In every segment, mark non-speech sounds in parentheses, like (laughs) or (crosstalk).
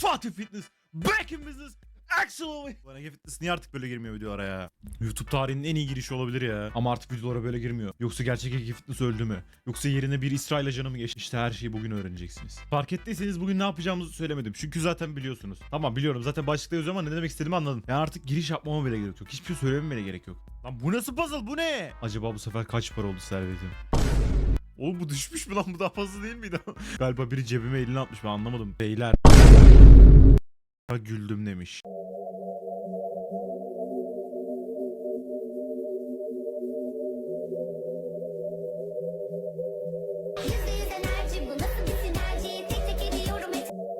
Fatih Fitness back in business. Actually. Lan Ege Fitness niye artık böyle girmiyor videolara ya? YouTube tarihinin en iyi girişi olabilir ya. Ama artık videolara böyle girmiyor. Yoksa gerçek Ege Fitness öldü mü? Yoksa yerine bir İsrail ajanı mı geçti? İşte her şeyi bugün öğreneceksiniz. Fark ettiyseniz bugün ne yapacağımızı söylemedim. Çünkü zaten biliyorsunuz. Tamam biliyorum zaten başlıkta yazıyor ama ne demek istediğimi anladın. Yani artık giriş yapmama bile gerek yok. Hiçbir şey söylememe bile gerek yok. Lan bu nasıl puzzle bu ne? Acaba bu sefer kaç para oldu servetim? Oğlum bu düşmüş mü lan bu daha fazla değil miydi? (laughs) Galiba biri cebime elini atmış ben anlamadım. Beyler. Ha güldüm demiş.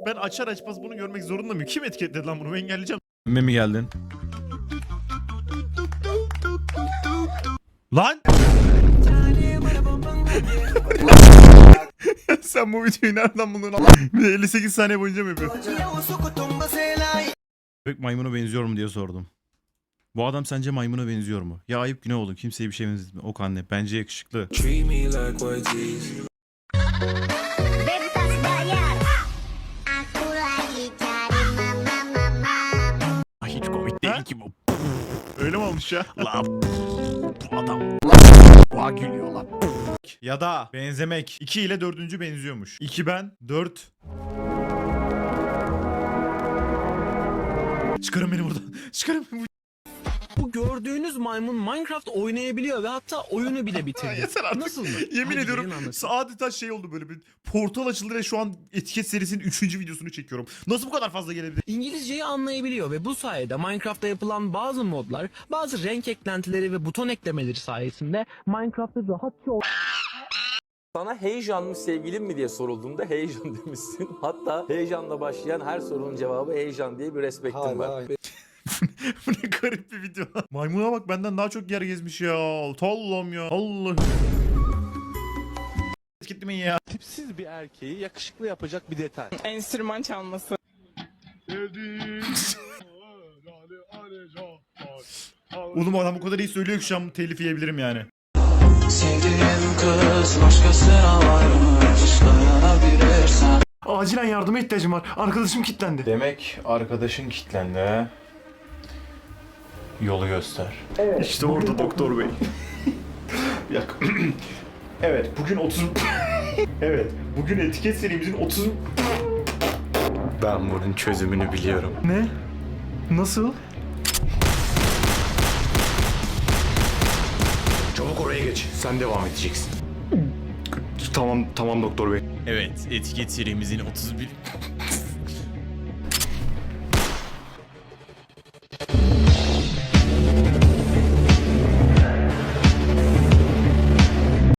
Ben açar açmaz bunu görmek zorunda mıyım? Kim etiketledi lan bunu? Ben engelleyeceğim. Mi geldin? Lan! Sen bu videoyu nereden buldun Allah? Bir de 58 saniye boyunca mı yapıyorsun? Bebek maymuna benziyor mu diye sordum. Bu adam sence maymuna benziyor mu? Ya ayıp günah oldu. Kimseye bir şey benzetme. O anne. Bence yakışıklı. Hiç komik değil ki bu. Öyle mi olmuş ya? La (laughs) bu adam. Boğa gülüyor lan. Ya da benzemek. 2 ile dördüncü benziyormuş. 2 ben, 4. Çıkarın beni buradan. (laughs) Çıkarın beni. (laughs) Bu gördüğünüz maymun Minecraft oynayabiliyor ve hatta oyunu bile bitirdi. Yeter artık. Nasıl mı? (laughs) Yemin Hadi ediyorum gelin anlatayım. adeta şey oldu böyle bir portal açıldı ve şu an etiket serisinin 3. videosunu çekiyorum. Nasıl bu kadar fazla gelebilir? İngilizceyi anlayabiliyor ve bu sayede Minecraft'ta yapılan bazı modlar, bazı renk eklentileri ve buton eklemeleri sayesinde Minecraft'ı rahatça Sana heyecan mı sevgilin mi diye sorulduğunda heyecan (laughs) demişsin. Hatta heyecanla başlayan her sorunun cevabı heyecan diye bir respektim var. (laughs) bu ne garip bir video. Maymuna bak benden daha çok yer gezmiş ya. Allah'ım ya. Allah. Etiketlemeyin ya. tipsiz bir erkeği yakışıklı yapacak bir detay. enstrüman çalması. Oğlum adam o kadar iyi söylüyor ki şu an telif yiyebilirim yani. Sevdiğim kız başkasına varmış dayanabilirsen. Acilen yardıma ihtiyacım var. Arkadaşım kilitlendi. Demek arkadaşın kitlendi ha? Yolu göster. İşte orada doktor bey. (laughs) Bir dakika. (clears throat) evet bugün 30... (laughs) evet bugün etiket serimizin 30... Ben bunun çözümünü biliyorum. Ne? Nasıl? Oraya geç. Sen devam edeceksin. Tamam tamam doktor bey. Evet etiket serimizin 31...